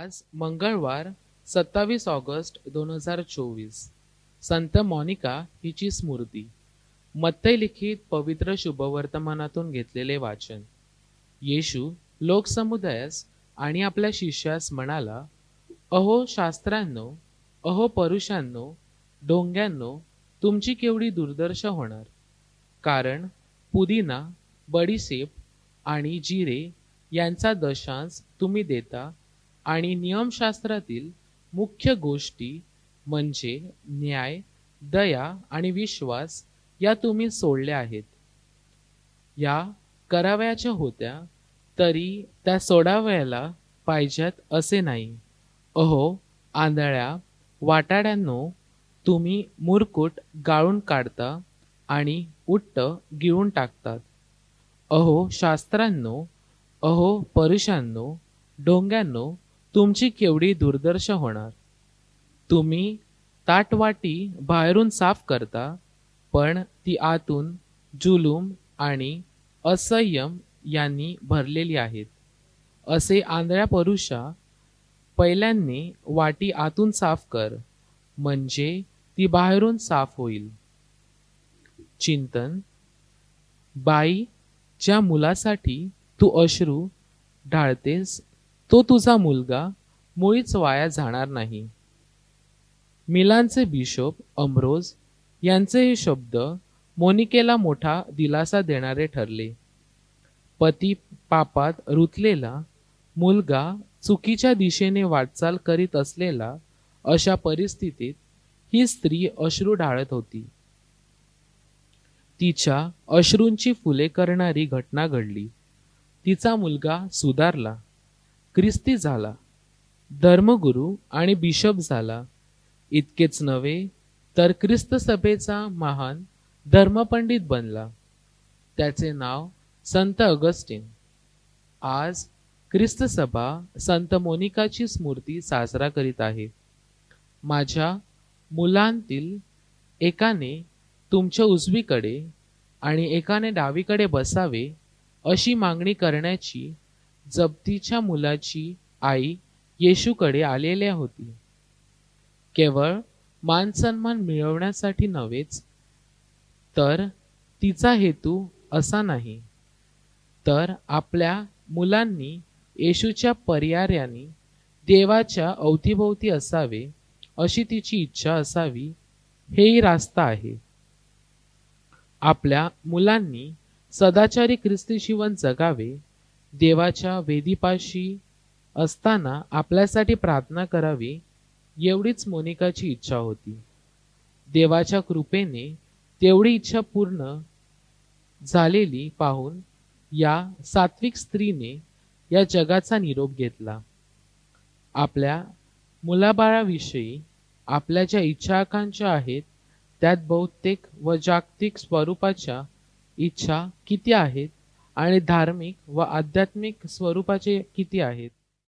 आज मंगळवार सत्तावीस ऑगस्ट दोन हजार चोवीस. संत मॉनिका हिची स्मृती. मत्तय लिखित पवित्र शुभवर्तमानातून घेतलेले वाचन. येशू लोकसमुदायास आणि आपल्या शिष्यास म्हणाला अहो शास्त्रांनो अहो परुषांनो डोंग्यांनो तुमची केवढी दुर्दर्श होणार? कारण पुदिना बडीसेप आणि जिरे यांचा दशांश तुम्ही देता आणि नियमशास्त्रातील मुख्य गोष्टी म्हणजे न्याय दया आणि विश्वास या तुम्ही सोडल्या आहेत. या करावयाच्या होत्या तरी त्या सोडावयाला पाहिजेत असे नाही. अहो आंधळ्या वाटाड्यांनो तुम्ही मुरकुट गाळून काढता आणि उट्ट गिळून टाकतात. अहो शास्त्रांनो अहो परुषांनो डोंग्यांनो तुमची केवढी दुर्दर्श होणार? तुम्ही ताटवाटी बाहेरून साफ करता पण ती आतून जुलूम आणि असंयम यांनी भरलेली आहेत. असे आंधळ्या परुषा पहिल्यांनी वाटी आतून साफ कर म्हणजे ती बाहेरून साफ होईल. चिंतन. बाई ज्या मुलासाठी तू अश्रू ढाळतेस तो तुझा मुलगा मुळीच वाया जाणार नाही. मिलानचे बिशोप अमरोज यांचे हे शब्द मोनिकेला मोठा दिलासा देणारे ठरले. पती पापात रुतलेला मुलगा चुकीच्या दिशेने वाटचाल करीत असलेला अशा परिस्थितीत ही स्त्री अश्रू ढाळत होती. तिच्या अश्रूंची फुले करणारी घटना घडली. तिचा मुलगा सुधारला. ख्रिस्ती झाला. धर्मगुरू आणि बिशप झाला. इतकेच नव्हे तर ख्रिस्त सभेचा महान धर्मपंडित बनला. त्याचे नाव संत अगस्टिन आज ख्रिस्त सभा संत मोनिकाची स्मृती साजरा करीत आहे. माझ्या मुलांतील एकाने तुमच्या उजवीकडे आणि एकाने डावीकडे बसावे अशी मागणी करण्याची जप्तीच्या मुलाची आई येशूकडे आलेल्या होती. केवळ मानसन्मान मिळवण्यासाठी नव्हेच तर तिचा हेतू असा नाही. तर आपल्या मुलांनी येशूच्या पर्यायाने देवाच्या अवतीभोवती असावे अशी तिची इच्छा असावी हेही रास्ता आहे. आपल्या मुलांनी सदाचारी ख्रिस्ती जीवन जगावे देवाच्या वेदीपाशी असताना आपल्यासाठी प्रार्थना करावी एवढीच मोनिकाची इच्छा होती. देवाच्या कृपेने तेवढी इच्छा पूर्ण झालेली पाहून या सात्विक स्त्रीने या जगाचा निरोप घेतला. आपल्या मुलाबाळाविषयी आपल्या ज्या इच्छा आकांक्षा आहेत त्यात बहुतेक व जागतिक स्वरूपाच्या इच्छा किती आहेत आणि धार्मिक व आध्यात्मिक स्वरूपाचे किती आहेत?